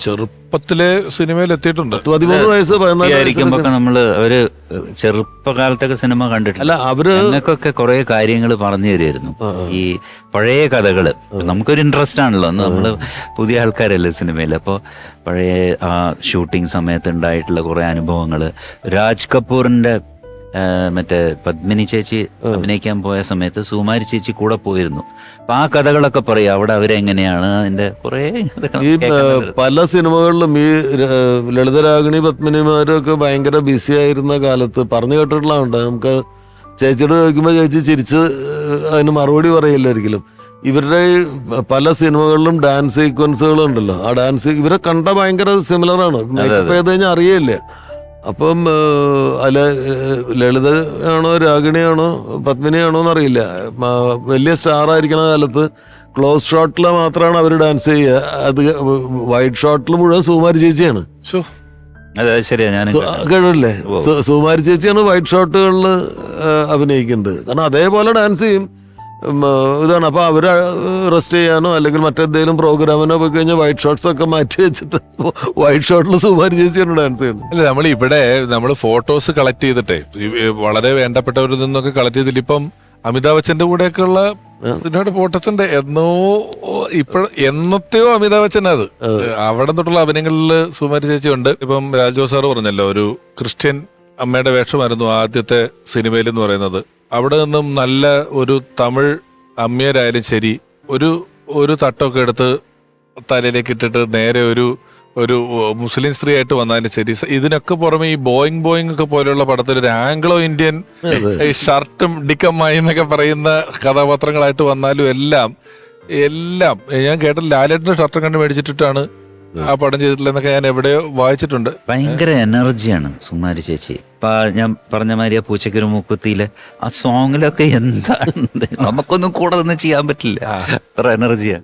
ചെറുപ്പത്തിലെ സിനിമയിൽ എത്തിയിട്ടുണ്ട് പതിമൂന്ന് വയസ്സ് പതിനാല് നമ്മൾ അവർ ചെറുപ്പകാലത്തൊക്കെ സിനിമ കണ്ടിട്ടില്ല. അല്ല അവർ ഞങ്ങൾക്കൊക്കെ കുറെ കാര്യങ്ങൾ പറഞ്ഞു തരുമായിരുന്നു. ഈ പഴയ കഥകൾ. നമുക്കൊരു ഇൻട്രസ്റ്റ് ആണല്ലോ. അന്ന് നമ്മൾ പുതിയ ആൾക്കാരല്ലേ സിനിമയിൽ അപ്പോൾ പഴയ ആ ഷൂട്ടിംഗ് സമയത്ത് ഉണ്ടായിട്ടുള്ള കുറെ അനുഭവങ്ങൾ. രാജ് കപൂറിന്റെ മറ്റേ പത്മിനി ചേച്ചി അഭിനയിക്കാൻ പോയ സമയത്ത് സുമാരി ചേച്ചി കൂടെ പോയിരുന്നു. അപ്പൊ ആ കഥകളൊക്കെ പറയും അവിടെ അവരെങ്ങനെയാണ് അതിന്റെ കുറെ ഈ പല സിനിമകളിലും ഈ ലളിതരാഗിണി പത്മിനിമാരൊക്കെ ഭയങ്കര ബിസി ആയിരുന്ന കാലത്ത് പറഞ്ഞു കേട്ടിട്ടുള്ളതുണ്ട്. നമുക്ക് ചേച്ചിയോട് ചോദിക്കുമ്പോൾ ചേച്ചി ചിരിച്ച് അതിന് മറുപടി പറയില്ല ഒരിക്കലും. ഇവരുടെ പല സിനിമകളിലും ഡാൻസ് സീക്വൻസുകൾ ഉണ്ടല്ലോ ആ ഡാൻസ് ഇവരെ കണ്ട ഭയങ്കര സിമിലർ ആണ്. മേക്കപ്പ് ചെയ്ത് കഴിഞ്ഞാൽ അറിയില്ല അപ്പം അല്ല ലളിത ആണോ രാഗിണിയാണോ പത്മിനിയാണോ എന്നറിയില്ല. വലിയ സ്റ്റാർ ആയിരിക്കണ കാലത്ത് ക്ലോസ് ഷോട്ടിൽ മാത്രമാണ് അവർ ഡാൻസ് ചെയ്യുക. അത് വൈഡ് ഷോട്ടിൽ മുഴുവൻ സുകുമാരി ചേച്ചിയാണ്. ശോ, അതെ ശരിയാ ഞാൻ സു- കേട്ടില്ലേ സു- സുകുമാരി ചേച്ചിയാണ് വൈഡ് ഷോട്ടുകളിൽ അഭിനയിക്കുന്നത്. കാരണം അതേപോലെ ഡാൻസ് ചെയ്യും. ഇതാണ്. അപ്പൊ അവർ റെസ്റ്റ് ചെയ്യാനോ അല്ലെങ്കിൽ മറ്റെന്തെങ്കിലും പ്രോഗ്രാമിനോ പോയി കഴിഞ്ഞാൽ വൈറ്റ് ഷോട്ട്സ് ഒക്കെ മാറ്റി വെച്ചിട്ട് വൈറ്റ് ഷോട്ടിൽ സുമാരി ചേച്ചിയാണ് ഡാൻസ് ചെയ്യുന്നത്? അല്ല നമ്മൾ ഇവിടെ നമ്മൾ ഫോട്ടോസ് കളക്ട് ചെയ്തിട്ടേ വളരെ വേണ്ടപ്പെട്ടവരിൽ നിന്നൊക്കെ കളക്ട് ചെയ്തിട്ട് ഇപ്പം അമിതാഭ് ബച്ചന്റെ കൂടെയൊക്കെയുള്ള ഫോട്ടോസ് ഉണ്ട് എന്നോ ഇപ്പോഴ എന്നത്തെയോ അമിതാഭ് ബച്ചൻ അത്. അവിടെ തൊട്ടുള്ള അഭിനയങ്ങളിൽ സുമാരി ചേച്ചി ഉണ്ട് ഇപ്പം രാജോ സാർ പറഞ്ഞല്ലോ ഒരു ക്രിസ്ത്യൻ അമ്മയുടെ വേഷമായിരുന്നു ആദ്യത്തെ സിനിമയിൽ എന്ന് പറയുന്നത്. അവിടെ നിന്നും നല്ല ഒരു തമിഴ് അമ്മയരായാലും ശരി ഒരു ഒരു തട്ടൊക്കെ എടുത്ത് തലയിലേക്ക് ഇട്ടിട്ട് നേരെ ഒരു ഒരു മുസ്ലിം സ്ത്രീ ആയിട്ട് വന്നാലും ശരി. ഇതിനൊക്കെ പുറമെ ഈ ബോയിങ് ബോയിങ് ഒക്കെ പോലെയുള്ള പടത്തിൽ ഒരു ആംഗ്ലോ ഇന്ത്യൻ ഈ ഷർട്ടും ഡിക്കമ്മായി എന്നൊക്കെ പറയുന്ന കഥാപാത്രങ്ങളായിട്ട് വന്നാലും എല്ലാം എല്ലാം ഞാൻ കേട്ട ലാലേട്ടന്റെ ഷർട്ടും കണ്ട് മേടിച്ചിട്ടിട്ടാണ് ആ പടം ചെയ്തിട്ടില്ലെന്നൊക്കെ ഞാൻ എവിടെയോ വായിച്ചിട്ടുണ്ട്. ഭയങ്കര എനർജിയാണ് സുമാരി ചേച്ചി. ഇപ്പൊ ഞാൻ പറഞ്ഞ മാതിരി ആ പൂച്ചക്കൊരു മൂക്കുത്തിയിൽ ആ സോങ്ങിലൊക്കെ എന്താണ്? നമുക്കൊന്നും കൂടെ ഒന്നും ചെയ്യാൻ പറ്റില്ല. അത്ര എനർജിയാ.